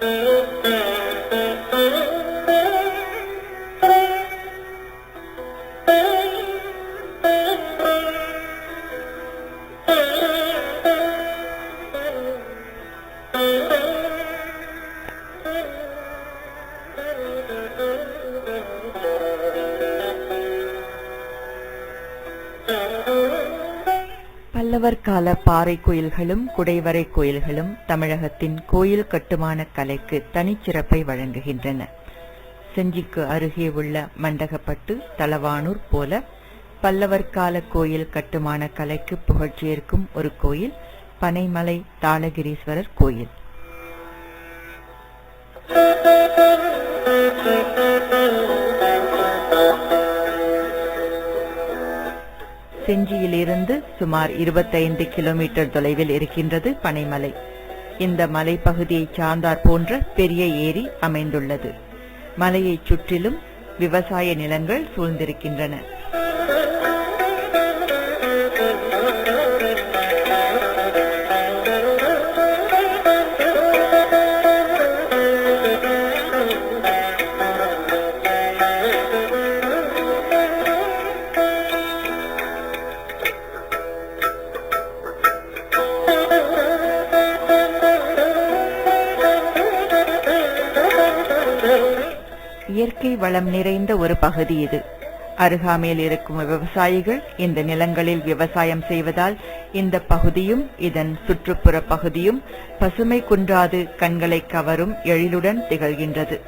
பல்லவர் பல பாறை கோயில்களும் குடைவரை கோயில்களும் தமிழகத்தின் கோயில் கட்டுமான கலைக்கு தனிச்சிறப்பை வழங்குகின்றன. செஞ்சிக்கு அருகே உள்ள மண்டகப்பட்டு தலவானூர் போல பல்லவர் கால கோயில் கட்டுமான கலைக்கு புகழ்ச்சியேற்கும் ஒரு கோயில் பனைமலை தாளகிரீஸ்வரர் கோயில். செஞ்சியிலிருந்து சுமார் 25 கிலோமீட்டர் தொலைவில் இருக்கின்றது பனைமலை. இந்த மலைப்பகுதியை சார்ந்தார் போன்ற பெரிய ஏரி அமைந்துள்ளது. மலையைச் சுற்றிலும் விவசாய நிலங்கள் சூழ்ந்திருக்கின்றன. வளம் நிறைந்த ஒரு பகுதி இது. அருகாமையில் இருக்கும் விவசாயிகள் இந்த நிலங்களில் விவசாயம் செய்வதால் இந்த பகுதியும் இதன் சுற்றுப்புற பகுதியும் பசுமை குன்றாது கண்களை கவரும் எழிலுடன் திகழ்கின்றது.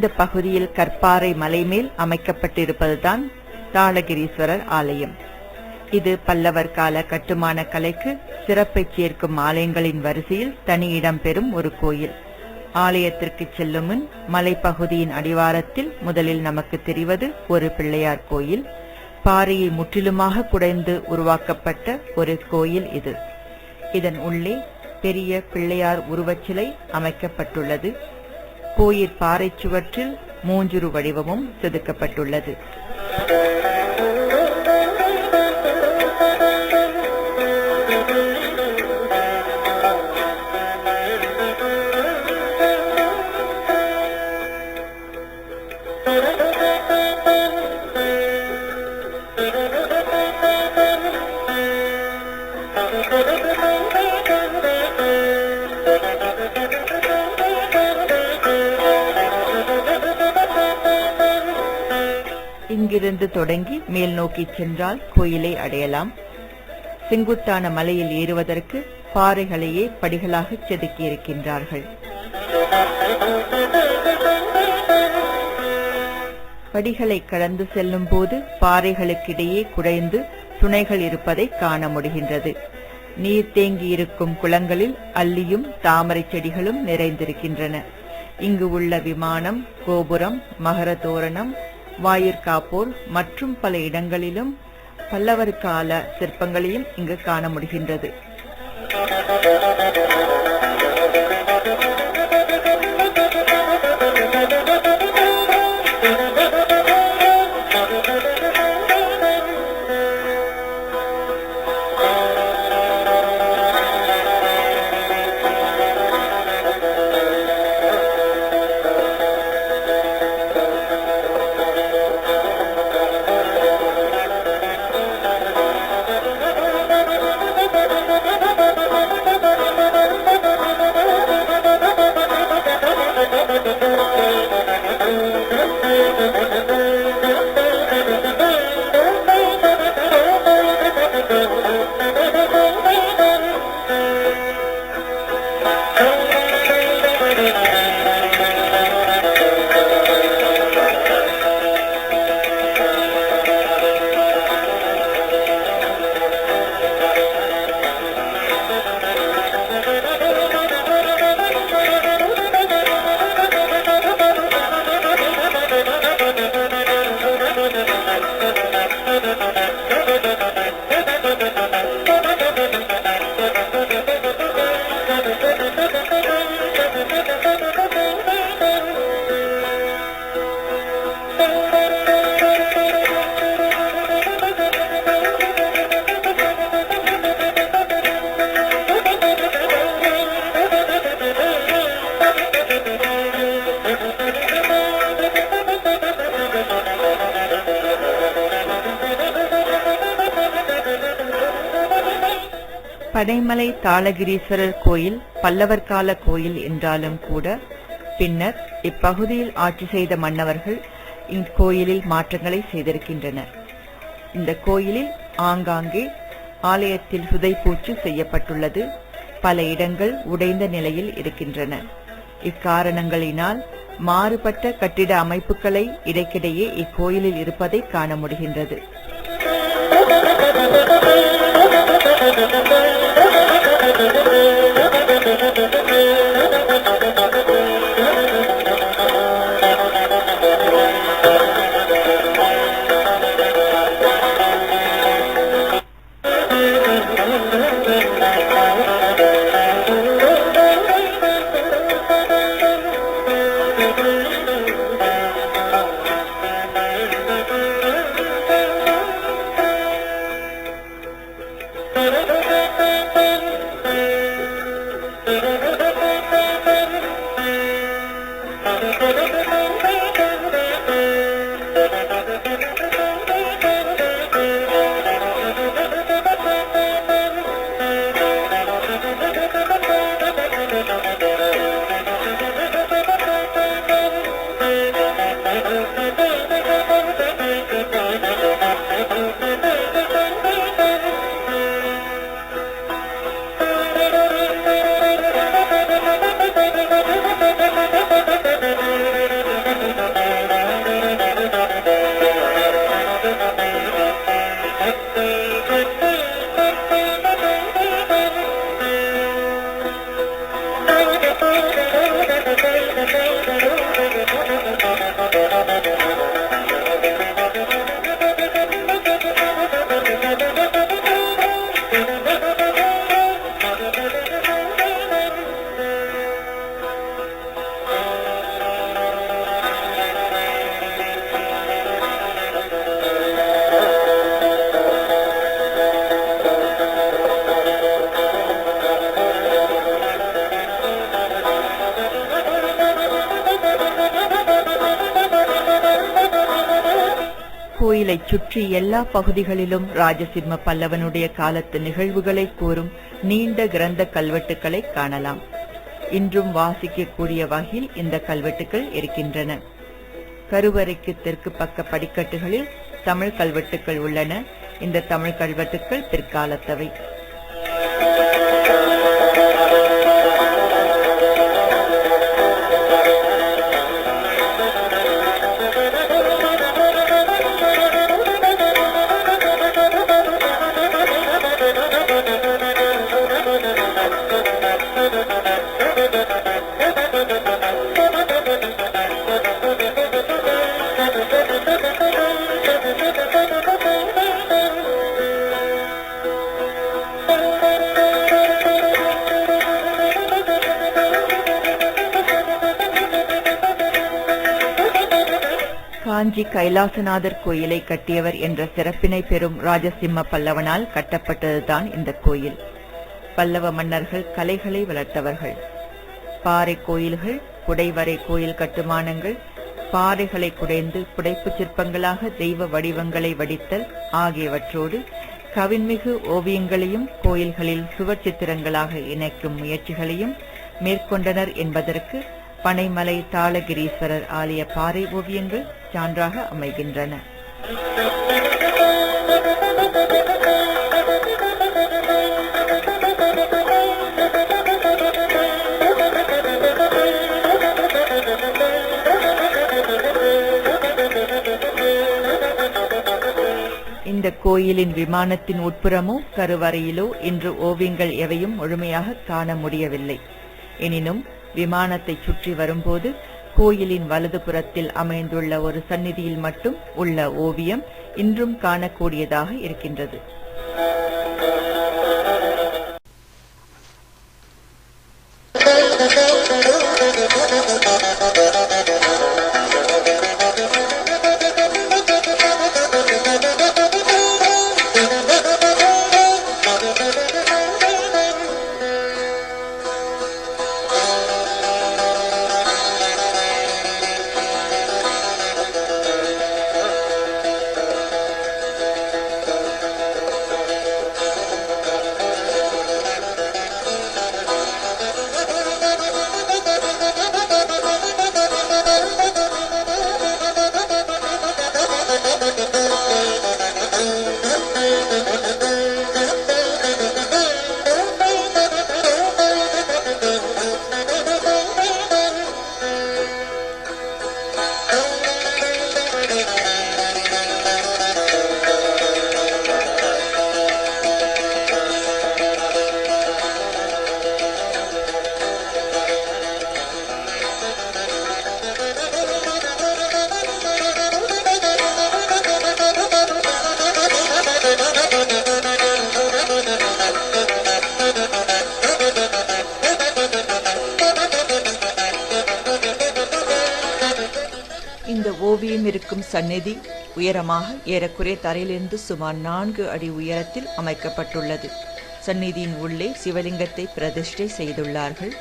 இந்த பகுதியில் கற்பாறை மலை மேல் அமைக்கப்பட்டிருப்பதுதான் தாளகிரீஸ்வரர் ஆலயம். இது பல்லவர் கால கட்டுமான கலைக்கு சிறப்பை சேர்க்கும் ஆலயங்களின் வரிசையில் தனி இடம் பெறும் ஒரு கோயில். ஆலயத்திற்கு செல்லும் முன் மலைப்பகுதியின் அடிவாரத்தில் முதலில் நமக்கு தெரிவது ஒரு பிள்ளையார் கோயில். பாறையை முற்றிலுமாக குடைந்து உருவாக்கப்பட்ட ஒரு கோயில் இது. இதன் உள்ளே பெரிய பிள்ளையார் உருவச்சிலை அமைக்கப்பட்டுள்ளது. கோயில் பாறை சுவற்றில் மூஞ்சுரு வடிவமும் செதுக்கப்பட்டுள்ளது. தொடங்கி மேல் நோக்கி சென்றால் கோயிலை அடையலாம். செங்குத்தான மலையில் ஏறுவதற்கு பாறைகளையே படிகளாக செதுக்கியிருக்கின்றார்கள் படிகளை கடந்து செல்லும் போது பாறைகளுக்கிடையே குடைந்து துணைகள் இருப்பதை காண முடிகின்றது. நீர் தேங்கி இருக்கும் குளங்களில் அல்லியும் தாமரை செடிகளும் நிறைந்திருக்கின்றன. இங்கு உள்ள விமானம் கோபுரம் மகர தோரணம் வாயிற்காப்போர் மற்றும் பல இடங்களிலும் பல்லவர் கால சிற்பங்களையும் இங்கு காண முடிகின்றது. பனைமலை தாளகிரீஸ்வரர் கோயில் பல்லவர் கால கோயில் என்றாலும் கூட பின்னர் இப்பகுதியில் ஆட்சி செய்த மன்னவர்கள் இக்கோயிலில் மாற்றங்களை செய்திருக்கின்றனர். இந்த கோயிலில் ஆங்காங்கே ஆலயத்தில் சுதைப்பூச்சு செய்யப்பட்டுள்ளது. பல இடங்கள் உடைந்த நிலையில் இருக்கின்றன. இக்காரணங்களினால் மாறுபட்ட கட்டிட அமைப்புகளை இடைக்கிடையே இக்கோயிலில் இருப்பதை காண முடிகின்றது. Thank you. சுற்றி எல்லா பகுதிகளிலும் ராஜசிம்ம பல்லவனுடைய காலத்து நிகழ்வுகளை கூறும் நீண்ட கிரந்த கல்வெட்டுக்களை காணலாம். இன்றும் வாசிக்கக்கூடிய வகையில் இந்த கல்வெட்டுகள் இருக்கின்றன. கருவறைக்கு தெற்கு பக்க படிக்கட்டுகளில் தமிழ் கல்வெட்டுக்கள் உள்ளன. இந்த தமிழ் கல்வெட்டுக்கள் பிற்காலத்தவை. காஞ்சி கைலாசநாதர் கோயிலை கட்டியவர் என்ற சிறப்பினை பெறும் ராஜசிம்ம பல்லவனால் கட்டப்பட்டதுதான் இந்த கோயில். பல்லவ மன்னர்கள் கலைகளை வளர்த்தவர்கள். பாறை கோயில்கள் குடைவரை கோயில் கட்டுமானங்கள் பாறைகளை குடைந்து புடைப்புச் சிற்பங்களாக தெய்வ வடிவங்களை வடித்தல் ஆகியவற்றோடு கவின்மிகு ஓவியங்களையும் கோயில்களில் சுவர் சித்திரங்களாக இணைக்கும் முயற்சிகளையும் மேற்கொண்டனர் என்பதற்கு பனைமலை தாளகிரீஸ்வரர் ஆலய பாறை ஓவியங்கள் சான்றாக அமைகின்றன. இந்த கோயிலின் விமானத்தின் உட்புறமோ கருவறையிலோ இன்று ஓவியங்கள் எவையும் முழுமையாக காண முடியவில்லை எனினும் விமானத்தை சுற்றி வரும்போது கோயிலின் வலது புறத்தில் அமைந்துள்ள ஒரு சந்நிதியில் மட்டும் உள்ள ஓவியம் இன்றும் காணக்கூடியதாக இருக்கின்றது ஓவியம் இருக்கும் சந்நிதி உயரமாக ஏறக்குறைய தரையிலிருந்து சுமார் நான்கு அடி உயரத்தில் அமைக்கப்பட்டுள்ளது. சந்நிதியின் உள்ளே சிவலிங்கத்தை பிரதிஷ்டை செய்துள்ளார்கள்.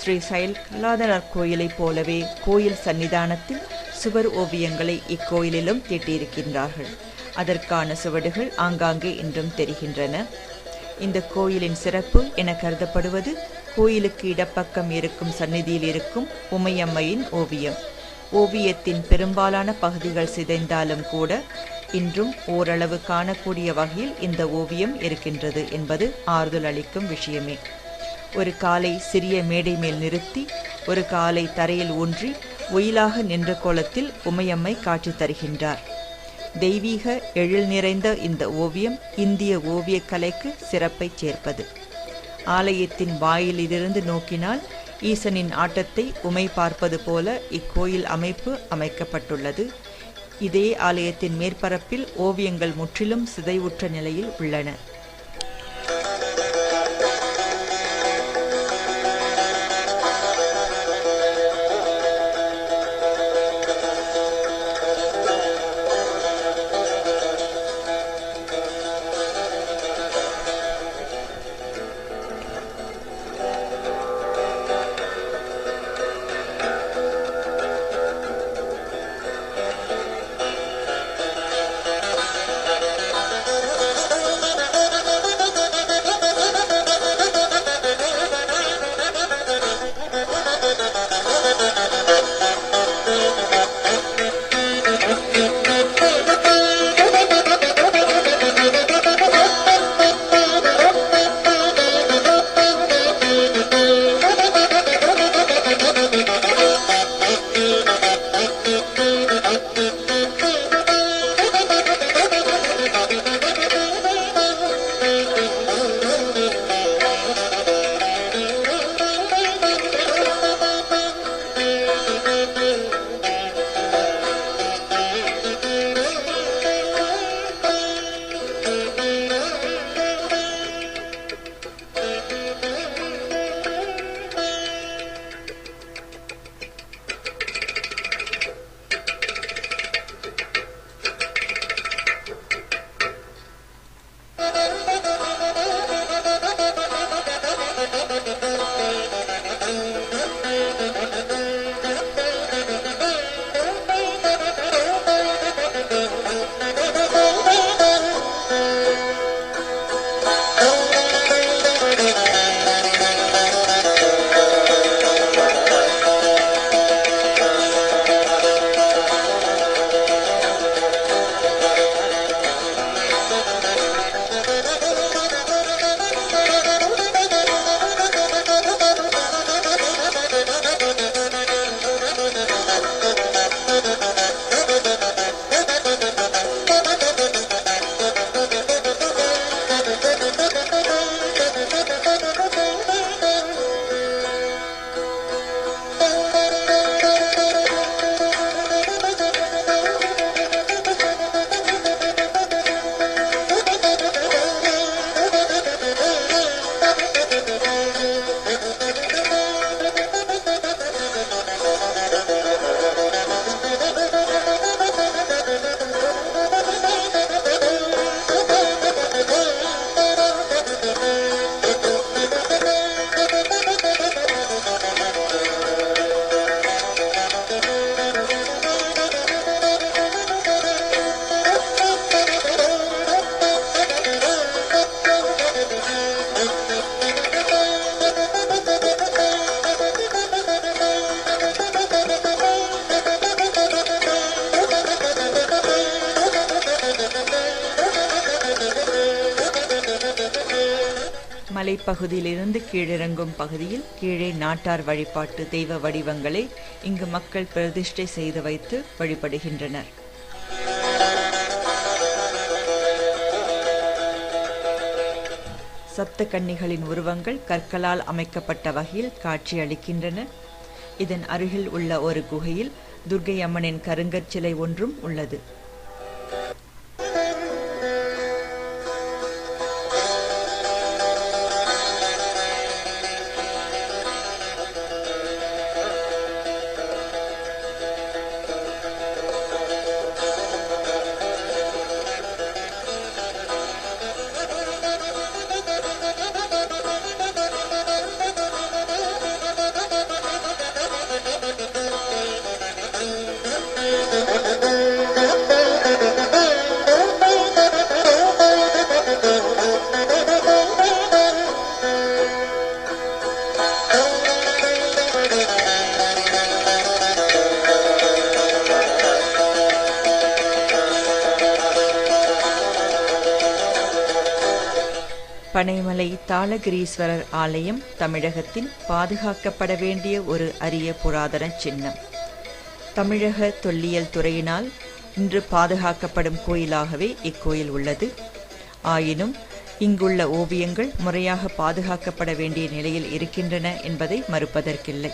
ஸ்ரீ சைல்கலாதனர் கோயிலைப் போலவே கோயில் சன்னிதானத்தில் சுவர் ஓவியங்களை இக்கோயிலிலும் தீட்டியிருக்கின்றார்கள். அதற்கான சுவடுகள் ஆங்காங்கே இன்றும் தெரிகின்றன. இந்த கோயிலின் சிறப்பு என கருதப்படுவது கோயிலுக்கு இடப்பக்கம் இருக்கும் சந்நிதியில் இருக்கும் உமையம்மையின் ஓவியம். ஓவியத்தின் பெரும்பாலான பகுதிகள் சிதைந்தாலும் கூட இன்றும் ஓரளவு காணக்கூடிய வகையில் இந்த ஓவியம் இருக்கின்றது என்பது ஆறுதல் அளிக்கும் விஷயமே. ஒரு காலை சிறிய மேடை மேல் நிறுத்தி ஒரு காலை தரையில் ஊன்றி ஒயிலாக நின்ற கோலத்தில் உமையம்மை காட்சி தருகின்றார். தெய்வீக எழில் நிறைந்த இந்த ஓவியம் இந்திய ஓவியக் கலைக்கு சிறப்பை சேர்ப்பது. ஆலயத்தின் வாயிலிருந்து நோக்கினால் ஈசனின் ஆட்டத்தை உமை பார்ப்பது போல இக்கோயில் அமைப்பு அமைக்கப்பட்டுள்ளது. இதே ஆலயத்தின் மேற்பரப்பில் ஓவியங்கள் முற்றிலும் சிதைவுற்ற நிலையில் உள்ளன. பகுதியிலிருந்து கீழிறங்கும் பகுதியில் கீழே நாட்டார் வழிபாட்டு தெய்வ வடிவங்களை இங்கு மக்கள் பிரதிஷ்டை செய்து வைத்து வழிபடுகின்றனர். சப்த கன்னிகளின் உருவங்கள் கற்களால் அமைக்கப்பட்ட வகையில் காட்சி அளிக்கின்றன இதன் அருகில் உள்ள ஒரு குகையில் துர்க்கை அம்மனின் கருங்கற்சிலை ஒன்றும் உள்ளது. பனைமலை தாளகிரீஸ்வரர் ஆலயம் தமிழகத்தில் பாதுகாக்கப்பட வேண்டிய ஒரு அரிய புராதன சின்னம். தமிழக தொல்லியல் துறையினால் இன்று பாதுகாக்கப்படும் கோயிலாகவே இக்கோயில் உள்ளது. ஆயினும் இங்குள்ள ஓவியங்கள் முறையாக பாதுகாக்கப்பட வேண்டிய நிலையில் இருக்கின்றன என்பதை மறுப்பதற்கில்லை.